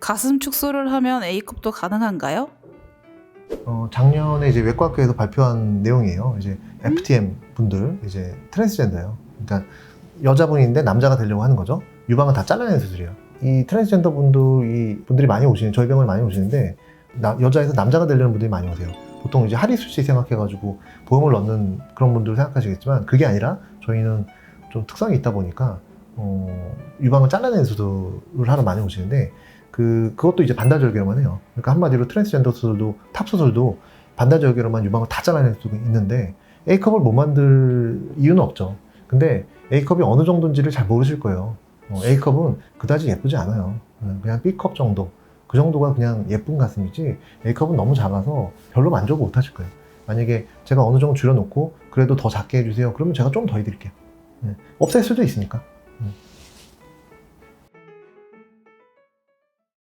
가슴 축소를 하면 A컵도 가능한가요? 어, 작년에 이제 외과학회에서 발표한 내용이에요. 이제 FTM 분들 이제 트랜스젠더예요. 그러니까 여자분인데 남자가 되려고 하는 거죠. 유방을 다 잘라내는 수술이에요. 이 트랜스젠더 분들 이 분들이 많이 오시는 저희 병원에 많이 오시는데 나- 여자에서 남자가 되려는 분들이 많이 오세요. 보통 이제 하리 수치 생각해가지고 보험을 넣는 그런 분들 생각하시겠지만 그게 아니라 저희는 좀 특성이 있다 보니까 어, 유방을 잘라내는 수술을 하러 많이 오시는데 그 그것도 이제 반다절개로만 해요. 그러니까 한마디로 트랜스젠더 수술도 탑 수술도 반다절개로만 유방을 다 잘라낼 수가 있는데 A컵을 못 만들 이유는 없죠. 근데 A컵이 어느 정도인지를 잘 모르실 거예요. 어, A컵은 그다지 예쁘지 않아요. 어, 그냥 B컵 정도. 그 정도가 그냥 예쁜 가슴이지 A컵은 너무 작아서 별로 만족을 못 하실 거예요. 만약에 제가 어느 정도 줄여놓고 그래도 더 작게 해주세요. 그러면 제가 좀 더 해드릴게요. 네. 없앨 수도 있으니까.